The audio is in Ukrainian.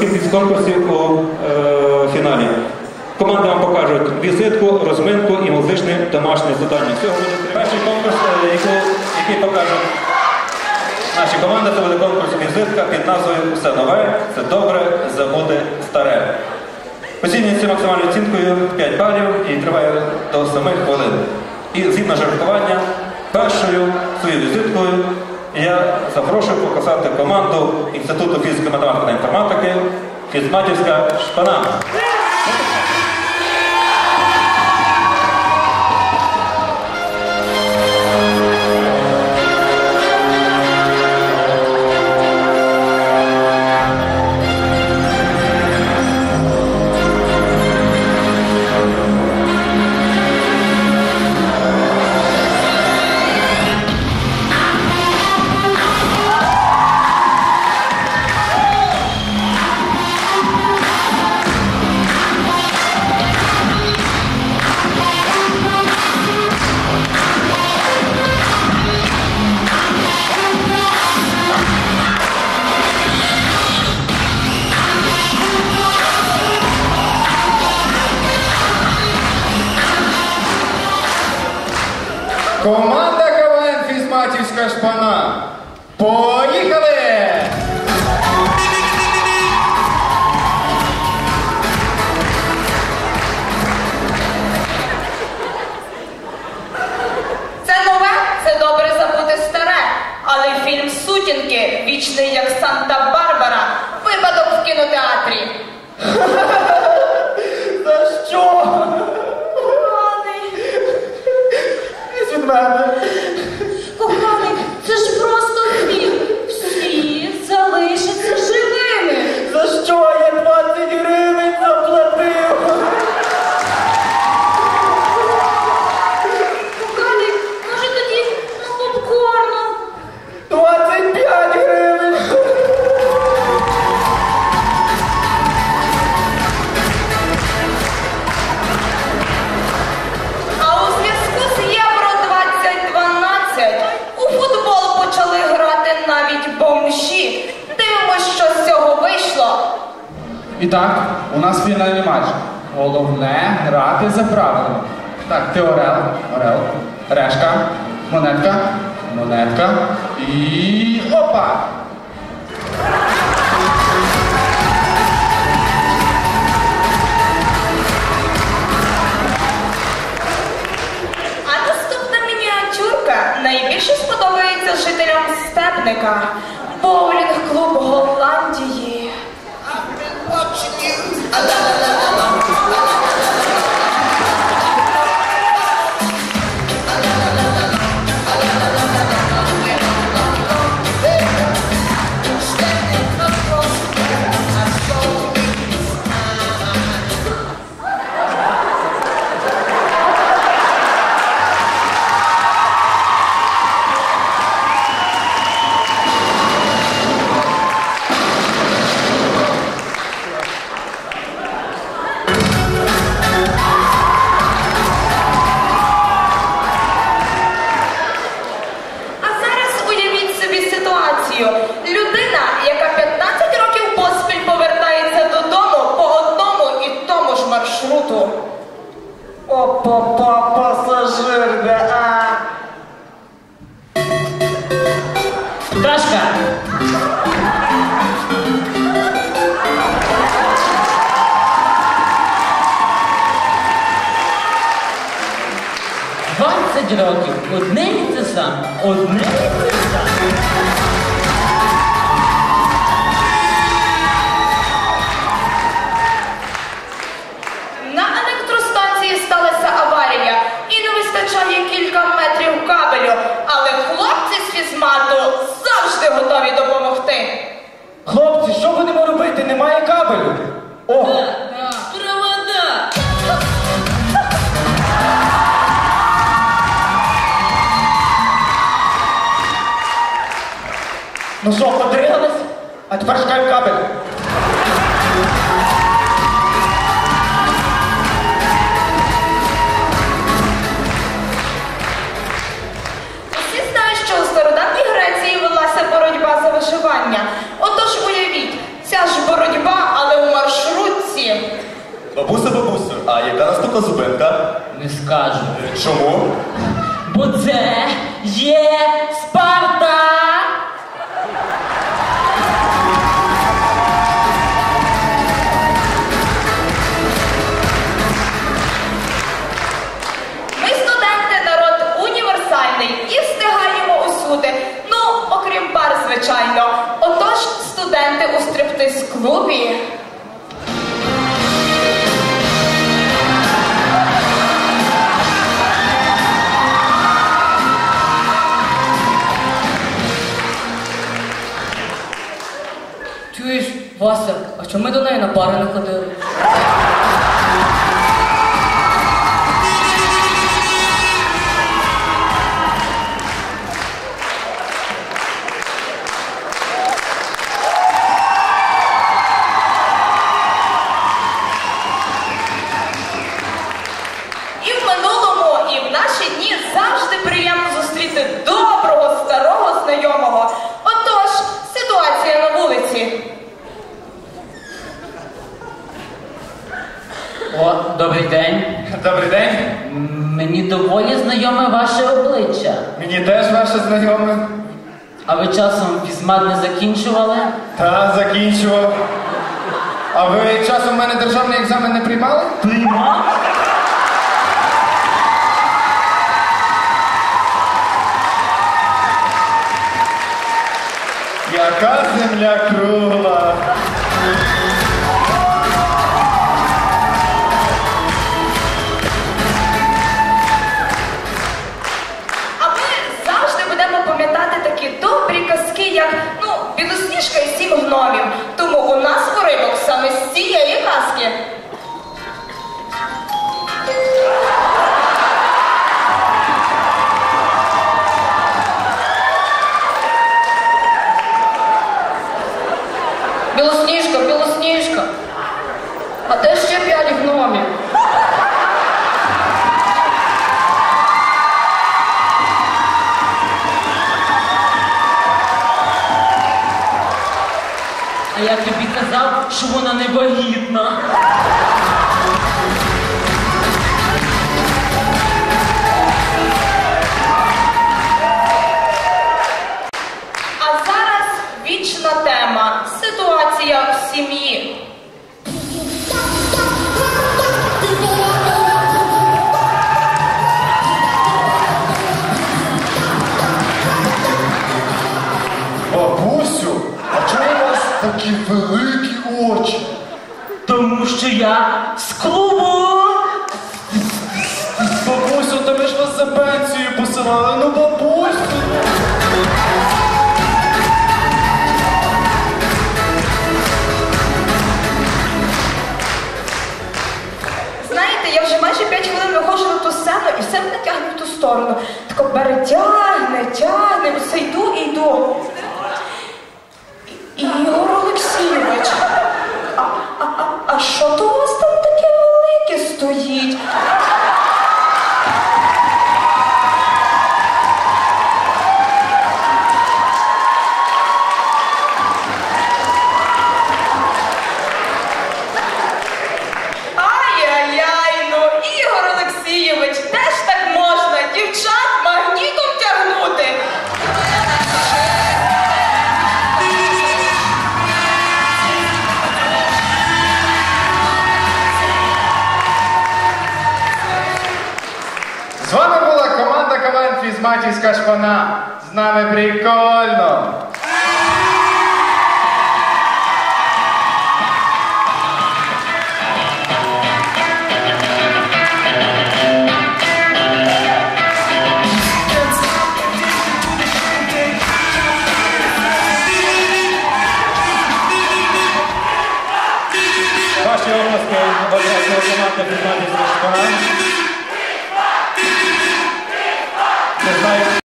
Кількість конкурсів у е, фіналі. Команди вам покажуть візитку, розминку і музичне домашнє завдання. Всього буде. Перший конкурс, е, який покажуть наші команди, це буде конкурс візитка під назвою Все нове, це добре, забуде старе. Оцінюється максимальною оцінкою 5 балів і триває до 7 хвилин. І згідно жеребкування, першою своєю візиткою я запрошую показати команду Інституту фізико-математики та інформатики Фізматівська шпана. Команда КВН Фізматівська шпана. Поїхали! І так, у нас фінальний матч. Головне грати за правилами. Так, ти орел, орел, решка, монетка, монетка і опа! А Дашка! Двадцять років, одне і те саме, одне і 哦。Бо це є Спарта! Ми студенти, народ універсальний і встигаємо усюди. Ну, окрім пар, звичайно. Отож, студенти у стриптиз-клубі. Ky ish vasër, a që me do nejë në barën e këdëri. Добрий день. Мені доволі знайоме ваше обличчя. Мені теж ваше знайоме. А ви часом фізмат не закінчували? Та закінчував. А ви часом в мене державний екзамен не приймали? Приймав? Яка земля кругла. Білосніжка, білосніжка. А де ще п'ять гномів? А я тобі казав, що вона не вагітна. Посилали, ну бабусь. Знаєте, я вже майже 5 хвилин виходжу на ту сцену і все мене тягне в ту сторону. Тако бере, тягне, тягне, все йду і йду. З вами була команда КВН Фізматівська шпана. З нами прикольно.